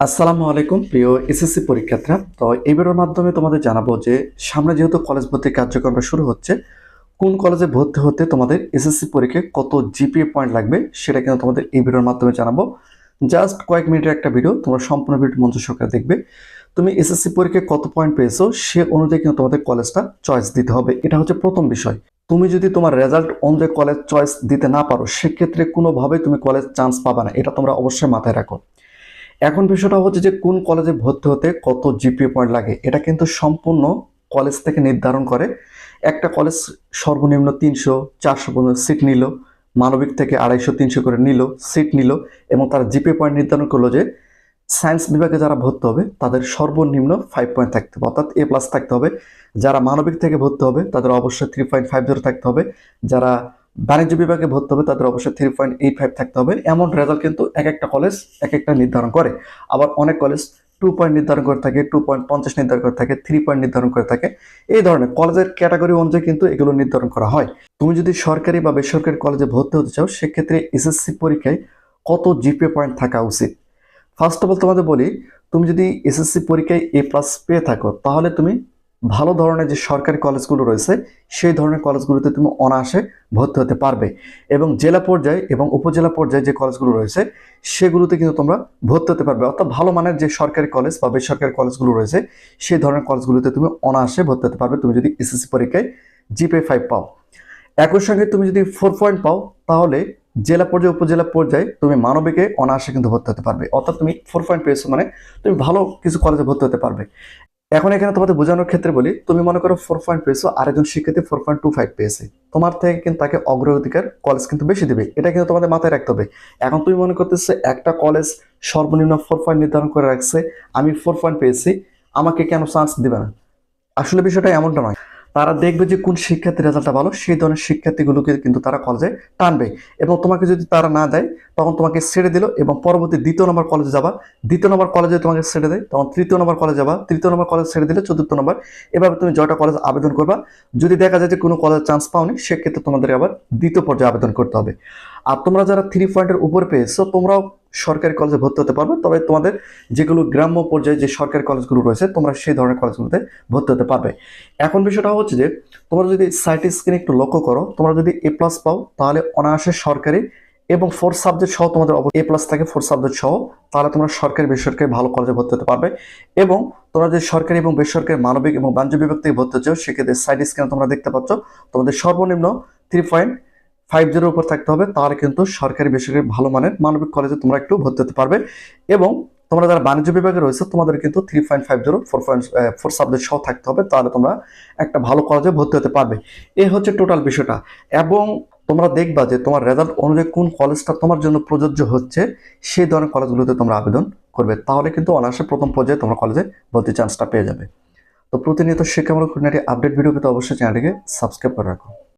আসসালামু আলাইকুম, প্রিয় এসএসসি পরীক্ষার্থীরা। তো ভিডিওর মাধ্যমে তোমাদের জানাব যে, সামনে যেহেতু কলেজ ভর্তির কার্যক্রমটা শুরু হচ্ছে, কোন কলেজে ভর্তি হতে তোমাদের এসএসসি পরীক্ষায় কত জিপিএ পয়েন্ট লাগবে সেটা কিন্তু তোমাদের এই ভিডিওর মাধ্যমে জানাব। জাস্ট কয়েক মিনিটের একটা ভিডিও, তোমরা সম্পূর্ণ ভিডিও মঞ্চ সরকার দেখবে। তুমি এসএসসি পরীক্ষায় কত পয়েন্ট পেয়েছ, সে অনুযায়ী কিন্তু তোমাদের কলেজটা চয়েস দিতে হবে। এটা হচ্ছে প্রথম বিষয়। তুমি যদি তোমার রেজাল্ট অনুযায়ী কলেজ চয়েস দিতে না পারো, সেক্ষেত্রে কোনোভাবেই তুমি কলেজ চান্স পাবে না। এটা তোমরা অবশ্যই মাথায় রাখো। এখন বিষয়টা হচ্ছে যে কোন কলেজে ভর্তি হতে কত জিপিএ পয়েন্ট লাগে, এটা কিন্তু সম্পূর্ণ কলেজ থেকে নির্ধারণ করে। একটা কলেজ সর্বনিম্ন তিনশো, চারশো পর্যন্ত সিট নিল, মানবিক থেকে আড়াইশো, তিনশো করে নিল সিট নিল এবং তারা জিপিএ পয়েন্ট নির্ধারণ করল যে সায়েন্স বিভাগে যারা ভর্তি হবে, তাদের সর্বনিম্ন ফাইভ পয়েন্ট থাকতে হবে, অর্থাৎ এ প্লাস থাকতে হবে। যারা মানবিক থেকে ভর্তি হবে, তাদের অবশ্যই থ্রি পয়েন্ট ফাইভ জিরো থাকতে হবে। যারা বাণিজ্য বিভাগে ভর্তি হবে, তাদের অবশ্যই থ্রি পয়েন্ট এইট ফাইভ থাকতে হবে। এমন রেজাল্ট কিন্তু এক একটা কলেজ এক একটা নির্ধারণ করে। আবার অনেক কলেজ টু পয়েন্ট নির্ধারণ করে থাকে টু পয়েন্ট পঞ্চাশ নির্ধারণ করে থাকে থ্রি পয়েন্ট নির্ধারণ করে থাকে। এই ধরনের কলেজের ক্যাটাগরি অনুযায়ী কিন্তু এগুলো নির্ধারণ করা হয়। তুমি যদি সরকারি বা বেসরকারি কলেজে ভর্তি হতে চাও, সেক্ষেত্রে এসএসসি পরীক্ষায় কত জিপিএ পয়েন্ট থাকা উচিত? ফার্স্ট অফ অল তোমাদের বলি, তুমি যদি এসএসসি পরীক্ষায় এ প্লাস পেয়ে থাকো, তাহলে তুমি ভালো ধরনের যে সরকারি কলেজগুলো রয়েছে, সেই ধরনের কলেজগুলোতে তুমি অনায়াসে ভর্তি হতে পারবে। এবং জেলা পর্যায়ে এবং উপজেলা পর্যায়ে যে কলেজগুলো রয়েছে, সেগুলোতে কিন্তু তোমরা ভর্তি হতে পারবে। অর্থাৎ ভালো মানের যে সরকারি কলেজ বা বেসরকারি কলেজগুলো রয়েছে, সেই ধরনের কলেজগুলোতে তুমি অনায়াসে ভর্তি হতে পারবে। তুমি যদি এসএসসি পরীক্ষায় জিপে ফাইভ পাও। একই সঙ্গে তুমি যদি ফোর পয়েন্ট পাও, তাহলে জেলা পর্যায়ে, উপজেলা পর্যায়ে তুমি মানবিকে অনায়াসে কিন্তু ভর্তি হতে পারবে। অর্থাৎ তুমি ফোর পয়েন্ট পেয়েছ মানে তুমি ভালো কিছু কলেজে ভর্তি হতে পারবে। এখন এখানে তোমাদের বোঝানোর ক্ষেত্রে বলি, তুমি মনে করো ফোর পয়েন্ট পেয়েছ, আরেকজন শিক্ষার্থী ফোর পয়েন্ট টু ফাইভ পেয়েছে। তোমার থেকে কিন্তু তাকে অগ্রাধিকার কলেজ কিন্তু বেশি দেবে। এটা কিন্তু তোমাদের মাথায় রাখতে হবে। এখন তুমি মনে করতেছো একটা কলেজ সর্বনিম্ন ফোর পয়েন্ট নির্ধারণ করে রাখছে, আমি ফোর পয়েন্ট পেয়েছি, আমাকে কেন চান্স দিবে না? আসলে বিষয়টা এমনটা নয়। তারা দেখবে যে কোন শিক্ষার্থীর রেজাল্টটা ভালো, সেই ধরনের শিক্ষার্থীগুলোকে কিন্তু তারা কলেজে টানবে। এবং তোমাকে যদি তারা না দেয়, তখন তোমাকে ছেড়ে দিল এবং পরবর্তী দ্বিতীয় নম্বর কলেজে যাবা। দ্বিতীয় নম্বর কলেজে তোমাকে ছেড়ে দেয়, তখন তৃতীয় নম্বর কলেজে যাবা। তৃতীয় নম্বর কলেজ ছেড়ে দিলে চতুর্থ নম্বর এভাবে তুমি জয়টা কলেজ আবেদন করবা। যদি দেখা যায় যে কোনো কলেজ চান্স পাওনি, সেক্ষেত্রে তোমাদের আবার দ্বিতীয় পর্যায়ে আবেদন করতে হবে। আর তোমরা যারা থ্রি পয়েন্টের উপরে পেয়েছ, তোমরাও সরকারি কলেজে ভর্তি হতে পারবে, তবে তোমাদের যেগুলো গ্রাম্য পর্যায়ে যে সরকারি কলেজগুলো রয়েছে, তোমরা সেই ধরনের কলেজগুলোতে ভর্তি হতে পারবে। এখন বিষয়টা হচ্ছে যে, তোমরা যদি সাইট স্ক্রিন একটু লক্ষ্য করো, তোমরা যদি এ প্লাস পাও, তাহলে অনায়াসে সরকারি এবং ফোর সাবজেক্ট সহ তোমাদের এ প্লাস থাকে ফোর সাবজেক্ট সহ, তাহলে তোমরা সরকারি, বেসরকারি ভালো কলেজে ভর্তি হতে পারবে। এবং তোমরা যদি সরকারি এবং বেসরকারি মানবিক এবং বাণিজ্য বিভাগ থেকে ভর্তি হচ্ছ সেক্ষেত্রে সাইড স্ক্রিনে তোমরা দেখতে পাচ্ছ, তোমাদের সর্বনিম্ন থ্রি পয়েন্ট ফাইভ জিরোর উপর থাকতে হবে, তাহলে কিন্তু সরকারি বেসরকারি ভালো মানের মানবিক কলেজে তোমরা একটু ভর্তি হতে পারবে। এবং তোমরা যারা বাণিজ্য বিভাগে রয়েছে, তোমাদের কিন্তু three point five zero four point four subject সহ থাকতে হবে, তাহলে তোমরা একটা ভালো কলেজে ভর্তি হতে পারবে। এই হচ্ছে টোটাল বিষয়টা। এবং তোমরা দেখবা যে তোমার রেজাল্ট অনুযায়ী কোন কলেজটা তোমার জন্য প্রযোজ্য হচ্ছে, সেই ধরনের কলেজগুলোতে তোমরা আবেদন করবে। তাহলে কিন্তু অনায়াসে প্রথম পর্যায়ে তোমরা কলেজে ভর্তি চান্সটা পেয়ে যাবে। তো প্রতিনিয়ত শিক্ষামূলক খুঁটিনাটি আপডেট ভিডিও পেতে অবশ্যই চ্যানেলটিকে সাবস্ক্রাইব করে রাখো।